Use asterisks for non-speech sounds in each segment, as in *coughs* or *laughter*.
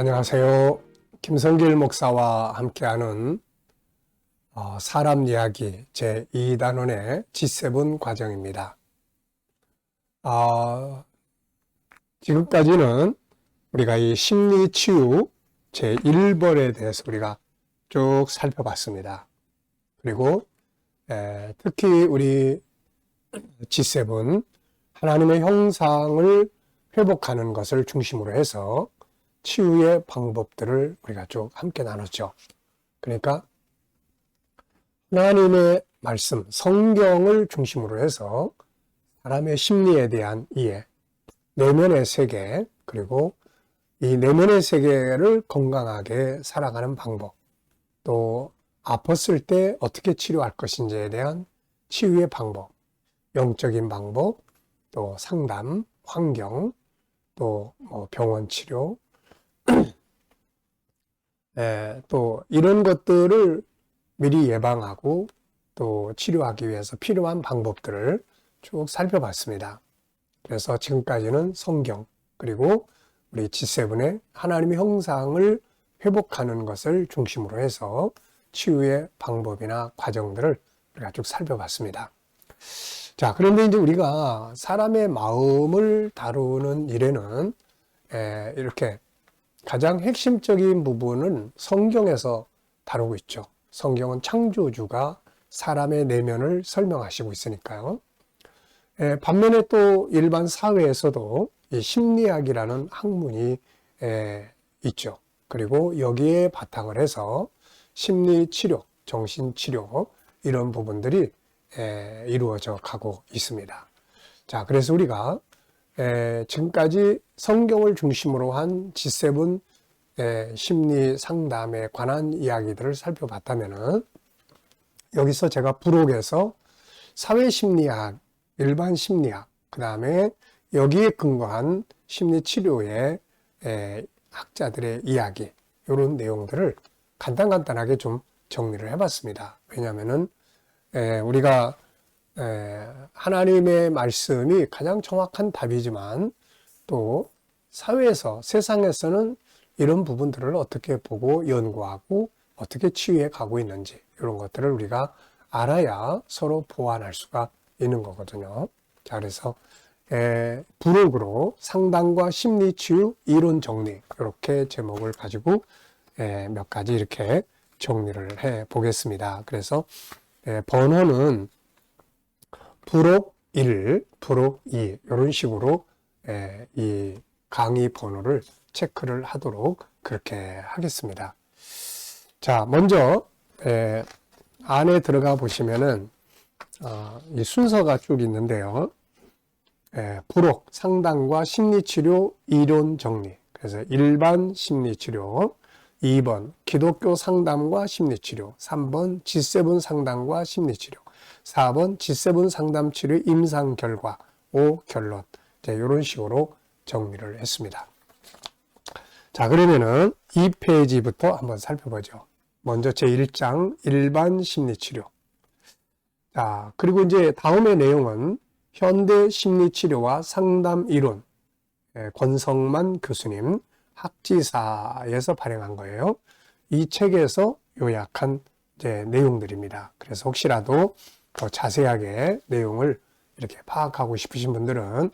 안녕하세요. 김성길 목사와 함께하는 어, 사람 이야기 제2단원의 G7 과정입니다. 아, 지금까지는 우리가 이 심리치유 제1번에 대해서 우리가 쭉 살펴봤습니다. 그리고 에, 특히 우리 G7 하나님의 형상을 회복하는 것을 중심으로 해서 치유의 방법들을 우리가 쭉 함께 나눴죠. 그러니까 하나님의 말씀, 성경을 중심으로 해서 사람의 심리에 대한 이해, 내면의 세계, 그리고 이 내면의 세계를 건강하게 살아가는 방법, 또 아팠을 때 어떻게 치료할 것인지에 대한 치유의 방법, 영적인 방법, 또 상담, 환경, 또뭐 병원 치료, *coughs* 예, 또 이런 것들을 미리 예방하고 또 치료하기 위해서 필요한 방법들을 쭉 살펴봤습니다. 그래서 지금까지는 성경 그리고 우리 G7의 하나님의 형상을 회복하는 것을 중심으로 해서 치유의 방법이나 과정들을 우리가 쭉 살펴봤습니다. 자, 그런데 이제 우리가 사람의 마음을 다루는 일에는 에, 이렇게 가장 핵심적인 부분은 성경에서 다루고 있죠. 성경은 창조주가 사람의 내면을 설명하시고 있으니까요. 에, 반면에 또 일반 사회에서도 이 심리학이라는 학문이 에, 있죠. 그리고 여기에 바탕을 해서 심리치료, 정신치료 이런 부분들이 에, 이루어져 가고 있습니다. 자, 그래서 우리가 에, 지금까지 성경을 중심으로 한 G7 에, 심리 상담에 관한 이야기들을 살펴봤다면은 여기서 제가 부록에서 사회심리학, 일반 심리학, 그 다음에 여기에 근거한 심리치료의 에, 학자들의 이야기, 이런 내용들을 간단간단하게 좀 정리를 해봤습니다. 왜냐하면은 우리가 하나님의 말씀이 가장 정확한 답이지만 또 사회에서 세상에서는 이런 부분들을 어떻게 보고 연구하고 어떻게 치유해 가고 있는지 이런 것들을 우리가 알아야 서로 보완할 수가 있는 거거든요. 자, 그래서 에, 부록으로 상담과 심리 치유 이론 정리 이렇게 제목을 가지고 에, 몇 가지 이렇게 정리를 해 보겠습니다. 그래서 에, 번호는 부록 1, 부록 2 이런 식으로 에, 이 강의 번호를 체크를 하도록 그렇게 하겠습니다. 자, 먼저 에, 안에 들어가 보시면은 어, 이 순서가 쭉 있는데요. 에, 부록 상담과 심리치료 이론 정리. 그래서 일반 심리치료, 2번 기독교 상담과 심리치료, 3번 G7 상담과 심리치료, 4번 G7 상담 치료 임상 결과, 5 결론. 이제 이런 식으로 정리를 했습니다. 자, 그러면은 이 페이지부터 한번 살펴보죠. 먼저 제1장 일반 심리치료. 자, 그리고 이제 다음의 내용은 현대 심리치료와 상담 이론. 예, 권성만 교수님 학지사에서 발행한 거예요. 이 책에서 요약한 이제 내용들입니다. 그래서 혹시라도 더 자세하게 내용을 이렇게 파악하고 싶으신 분들은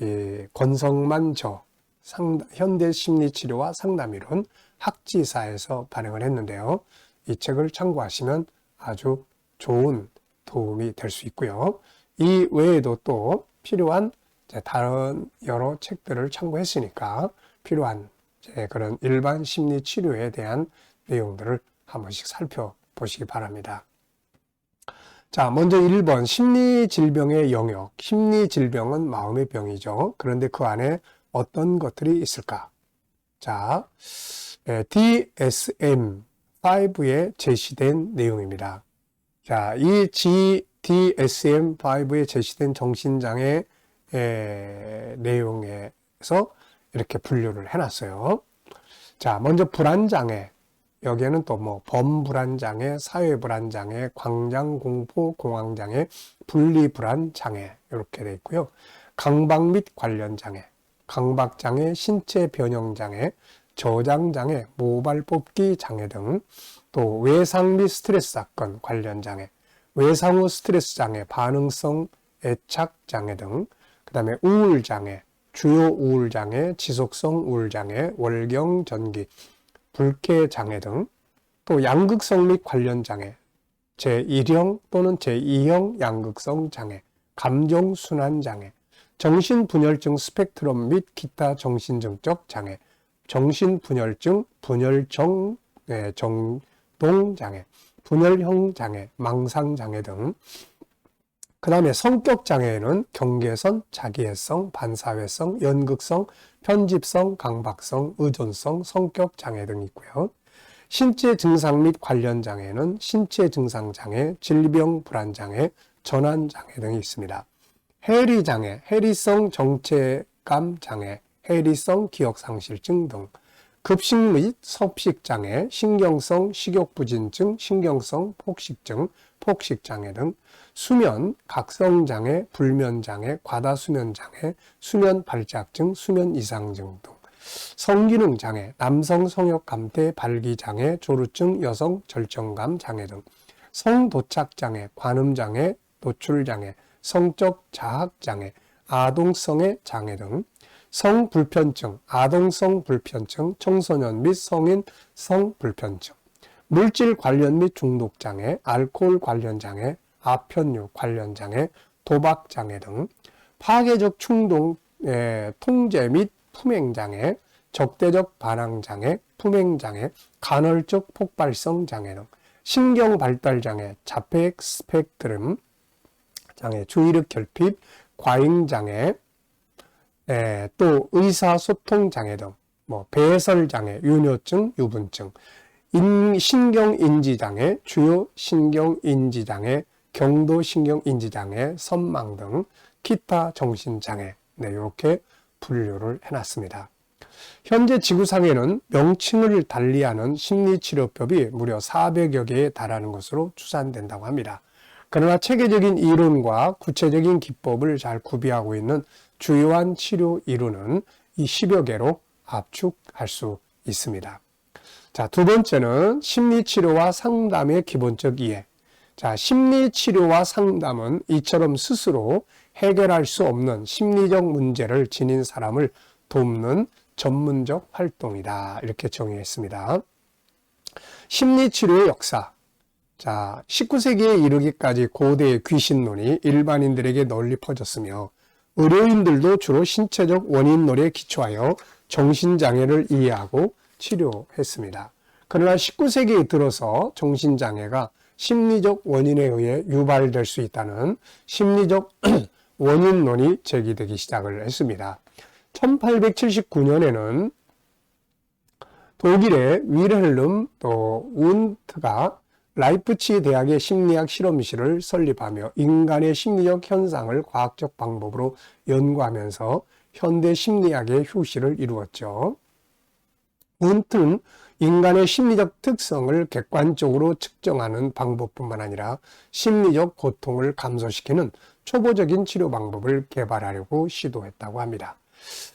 이 권성만 저 상담, 현대 심리치료와 상담이론 학지사에서 발행을 했는데요. 이 책을 참고하시면 아주 좋은 도움이 될 수 있고요. 이 외에도 또 필요한 다른 여러 책들을 참고했으니까 필요한 그런 일반 심리 치료에 대한 내용들을 한 번씩 살펴보시기 바랍니다. 자, 먼저 1번 심리 질병의 영역. 심리 질병은 마음의 병이죠. 그런데 그 안에 어떤 것들이 있을까? 자, DSM-5에 제시된 내용입니다. 자, 이 DSM-5에 제시된 정신장애 내용에서 이렇게 분류를 해놨어요. 자, 먼저 불안장애. 여기에는 또 뭐 범불안장애, 사회불안장애, 광장공포 공황장애, 분리불안장애 이렇게 돼 있고요. 강박 및 관련 장애, 강박장애, 신체 변형장애, 저장장애, 모발 뽑기 장애 등 또 외상 및 스트레스 사건 관련 장애, 외상 후 스트레스 장애, 반응성 애착 장애 등, 그 다음에 우울 장애, 주요 우울 장애, 지속성 우울 장애, 월경 전기, 불쾌 장애 등, 또 양극성 및 관련 장애, 제1형 또는 제2형 양극성 장애, 감정 순환 장애, 정신 분열증 스펙트럼 및 기타 정신증적 장애, 정신 분열증, 분열정, 네, 정동 장애, 분열형 장애, 망상 장애 등, 그 다음에 성격 장애에는 경계선, 자기애성, 반사회성, 연극성, 편집성, 강박성, 의존성, 성격 장애 등이 있고요. 신체 증상 및 관련 장애는 신체 증상 장애, 질병 불안 장애, 전환 장애 등이 있습니다. 해리 장애, 해리성 정체감 장애, 해리성 기억 상실증 등 급식 및 섭식 장애, 신경성 식욕부진증, 신경성 폭식증, 폭식장애 등 수면, 각성장애, 불면장애, 과다수면장애, 수면 발작증, 수면 이상증 등 성기능 장애, 남성 성욕 감퇴 발기 장애, 조루증, 여성 절정감 장애 등 성도착 장애, 관음 장애, 노출 장애, 성적 자학 장애, 아동성의 장애 등 성불편증, 아동성 불편증, 청소년 및 성인 성불편증, 물질 관련 및 중독 장애, 알코올 관련 장애, 아편유 관련 장애, 도박 장애 등 파괴적 충동 의 통제 및 품행 장애, 적대적 반항 장애, 품행 장애, 간헐적 폭발성 장애 등 신경 발달 장애, 자폐 스펙트럼 장애, 주의력 결핍, 과잉 장애, 에, 또 의사소통 장애 등, 뭐 배설 장애, 유뇨증, 유분증, 인, 신경인지 장애, 주요 신경인지 장애, 경도 신경인지 장애, 선망 등 기타 정신 장애, 네, 이렇게 분류를 해놨습니다. 현재 지구상에는 명칭을 달리하는 심리치료법이 무려 400여 개에 달하는 것으로 추산된다고 합니다. 그러나 체계적인 이론과 구체적인 기법을 잘 구비하고 있는 주요한 치료 이론은 이 10여 개로 압축할 수 있습니다. 자, 두 번째는 심리치료와 상담의 기본적 이해. 자, 심리치료와 상담은 이처럼 스스로 해결할 수 없는 심리적 문제를 지닌 사람을 돕는 전문적 활동이다. 이렇게 정의했습니다. 심리치료의 역사. 자, 19세기에 이르기까지 고대의 귀신론이 일반인들에게 널리 퍼졌으며 의료인들도 주로 신체적 원인론에 기초하여 정신장애를 이해하고 치료했습니다. 그러나 19세기에 들어서 정신장애가 심리적 원인에 의해 유발될 수 있다는 심리적 *clears throat* 원인론이 제기되기 시작을 했습니다. 1879년에는 독일의 위르헬름 또 운트가 라이프치 대학의 심리학 실험실을 설립하며 인간의 심리적 현상을 과학적 방법으로 연구하면서 현대 심리학의 효시를 이루었죠. 운트는 인간의 심리적 특성을 객관적으로 측정하는 방법뿐만 아니라 심리적 고통을 감소시키는 초보적인 치료 방법을 개발하려고 시도했다고 합니다.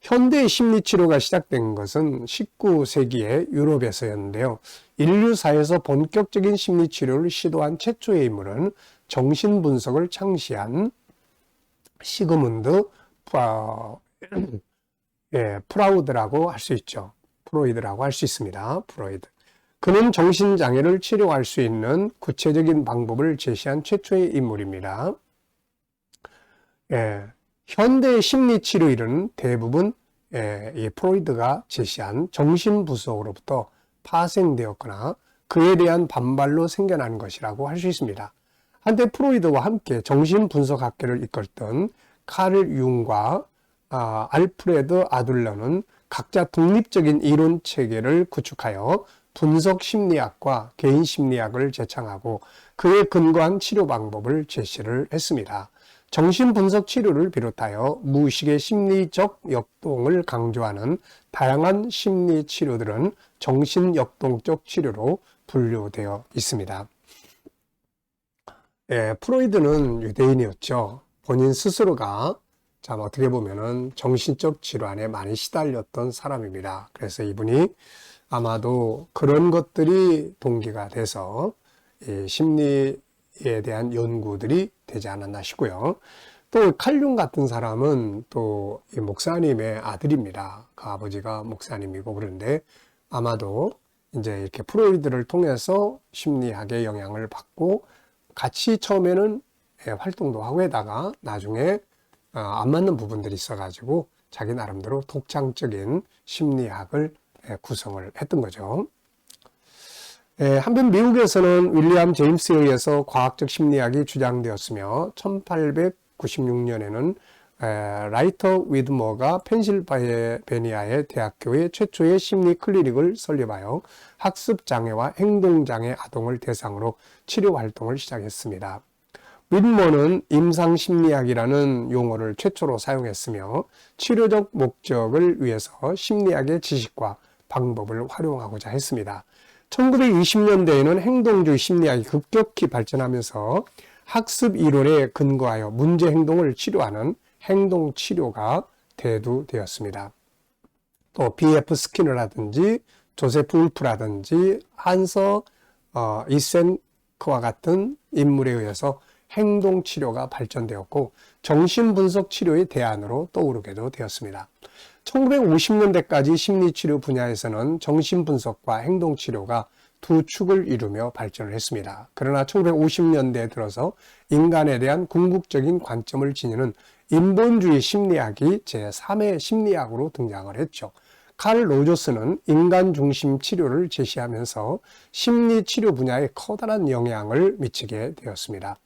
현대 심리치료가 시작된 것은 19세기의 유럽에서였는데요. 인류사에서 본격적인 심리치료를 시도한 최초의 인물은 정신분석을 창시한 시그문드 *clears throat* 예, 프라우드라고 할 수 있죠. 프로이드라고 할 수 있습니다. 프로이드. 그는 정신장애를 치료할 수 있는 구체적인 방법을 제시한 최초의 인물입니다. 예, 현대 심리 치료 일은 대부분 예, 이 프로이드가 제시한 정신부석으로부터 파생되었거나 그에 대한 반발로 생겨난 것이라고 할 수 있습니다. 한때 프로이드와 함께 정신분석학계를 이끌던 카를 융과 아, 알프레드 아둘러는 각자 독립적인 이론 체계를 구축하여 분석 심리학과 개인 심리학을 제창하고 그에 근거한 치료 방법을 제시를 했습니다. 정신분석 치료를 비롯하여 무의식의 심리적 역동을 강조하는 다양한 심리 치료들은 정신역동적 치료로 분류되어 있습니다. 예, 프로이드는 유대인이었죠. 본인 스스로가 참 어떻게 보면은 정신적 질환에 많이 시달렸던 사람입니다. 그래서 이분이 아마도 그런 것들이 동기가 돼서 이 심리 에 대한 연구들이 되지 않았나 싶고요. 또 칼륨 같은 사람은 또이 목사님의 아들입니다. 그 아버지가 목사님이고 그런데 아마도 이제 이렇게 프로이드를 통해서 심리학의 영향을 받고 같이 처음에는 예, 활동도 하고 해다가 나중에 어, 안 맞는 부분들이 있어가지고 자기 나름대로 독창적인 심리학을 예, 구성을 했던 거죠. 예, 한편 미국에서는 윌리엄 제임스에 의해서 과학적 심리학이 주장되었으며 1896년에는 라이터 위드머가 펜실바니아의 대학교의 최초의 심리 클리닉을 설립하여 학습 장애와 행동 장애 아동을 대상으로 치료 활동을 시작했습니다. 위드머는 임상 심리학이라는 용어를 최초로 사용했으며 치료적 목적을 위해서 심리학의 지식과 방법을 활용하고자 했습니다. 1920년대에는 행동주의 심리학이 급격히 발전하면서 학습 이론에 근거하여 문제 행동을 치료하는 행동 치료가 대두되었습니다. 또 B.F. 스키너라든지 조세프 울프라든지 한서 어, 이센크와 같은 인물에 의해서 행동 치료가 발전되었고 정신 분석 치료의 대안으로 떠오르게도 되었습니다. 1950년대까지 심리치료 분야에서는 정신분석과 행동치료가 두 축을 이루며 발전을 했습니다. 그러나 1950년대에 들어서 인간에 대한 궁극적인 관점을 지니는 인본주의 심리학이 제3의 심리학으로 등장을 했죠. 칼 로저스는 인간 중심 치료를 제시하면서 심리 치료 분야에 커다란 영향을 미치게 되었습니다.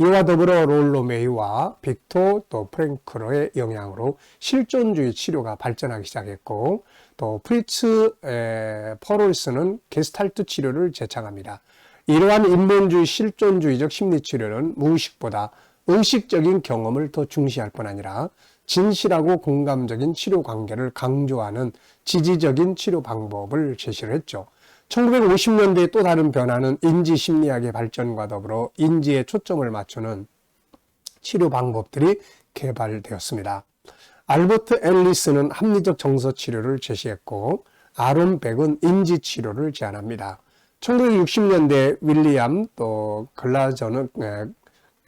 이와 더불어 롤로 메이와 빅토 또 프랭크로의 영향으로 실존주의 치료가 발전하기 시작했고 또 프리츠 에, 퍼롤스는 게스탈트 치료를 제창합니다. 이러한 인본주의 실존주의적 심리치료는 무의식보다 의식적인 경험을 더 중시할 뿐 아니라 진실하고 공감적인 치료 관계를 강조하는 지지적인 치료 방법을 제시를 했죠. 1950년대의 또 다른 변화는 인지 심리학의 발전과 더불어 인지에 초점을 맞추는 치료 방법들이 개발되었습니다. 알버트 앨리스는 합리적 정서 치료를 제시했고 아론 백은 인지 치료를 제안합니다. 1960년대 윌리엄 또 글라저는 에,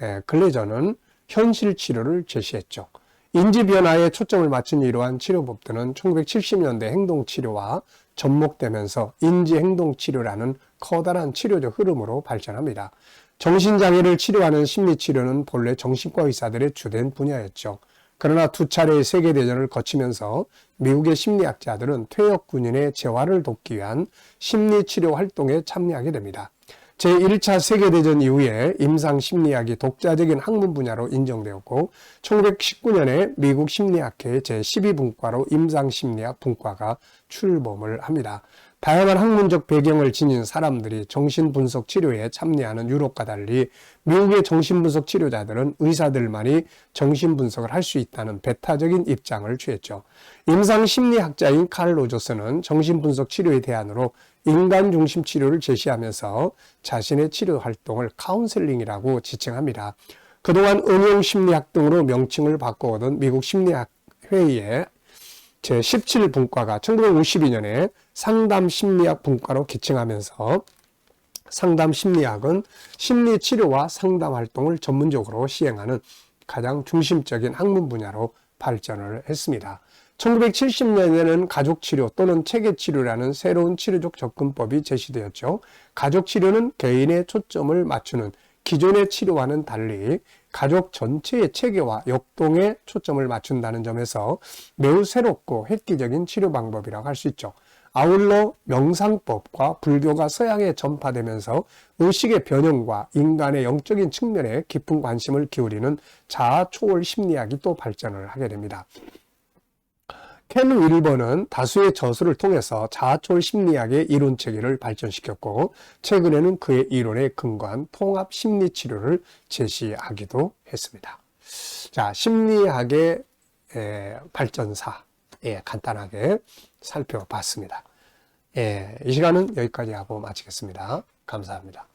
에, 글레저는 현실 치료를 제시했죠. 인지 변화에 초점을 맞춘 이러한 치료법들은 1970년대 행동 치료와 접목되면서 인지 행동 치료라는 커다란 치료적 흐름으로 발전합니다. 정신장애를 치료하는 심리치료는 본래 정신과 의사들의 주된 분야였죠. 그러나 두 차례의 세계대전을 거치면서 미국의 심리학자들은 퇴역 군인의 재활을 돕기 위한 심리치료 활동에 참여하게 됩니다. 제1차 세계대전 이후에 임상심리학이 독자적인 학문 분야로 인정되었고 1919년에 미국 심리학회 제12분과로 임상심리학 분과가 출범을 합니다. 다양한 학문적 배경을 지닌 사람들이 정신분석 치료에 참여하는 유럽과 달리 미국의 정신분석 치료자들은 의사들만이 정신분석을 할 수 있다는 배타적인 입장을 취했죠. 임상심리학자인 칼 로저스는 정신분석 치료의 대안으로 인간 중심 치료를 제시하면서 자신의 치료 활동을 카운셀링이라고 지칭합니다. 그동안 응용 심리학 등으로 명칭을 바꿔오던 미국 심리학 회의에 제17분과가 1952년에 상담 심리학 분과로 기칭하면서 상담 심리학은 심리 치료와 상담 활동을 전문적으로 시행하는 가장 중심적인 학문 분야로 발전을 했습니다. 1970년에는 가족치료 또는 체계치료라는 새로운 치료적 접근법이 제시되었죠. 가족치료는 개인의 초점을 맞추는 기존의 치료와는 달리 가족 전체의 체계와 역동에 초점을 맞춘다는 점에서 매우 새롭고 획기적인 치료 방법이라고 할 수 있죠. 아울러 명상법과 불교가 서양에 전파되면서 의식의 변형과 인간의 영적인 측면에 깊은 관심을 기울이는 자아 초월 심리학이 또 발전을 하게 됩니다. 켄 윌버는 다수의 저술을 통해서 자아초월 심리학의 이론 체계를 발전시켰고 최근에는 그의 이론에 근거한 통합 심리 치료를 제시하기도 했습니다. 자, 심리학의 발전사 예, 간단하게 살펴봤습니다. 예, 이 시간은 여기까지 하고 마치겠습니다. 감사합니다.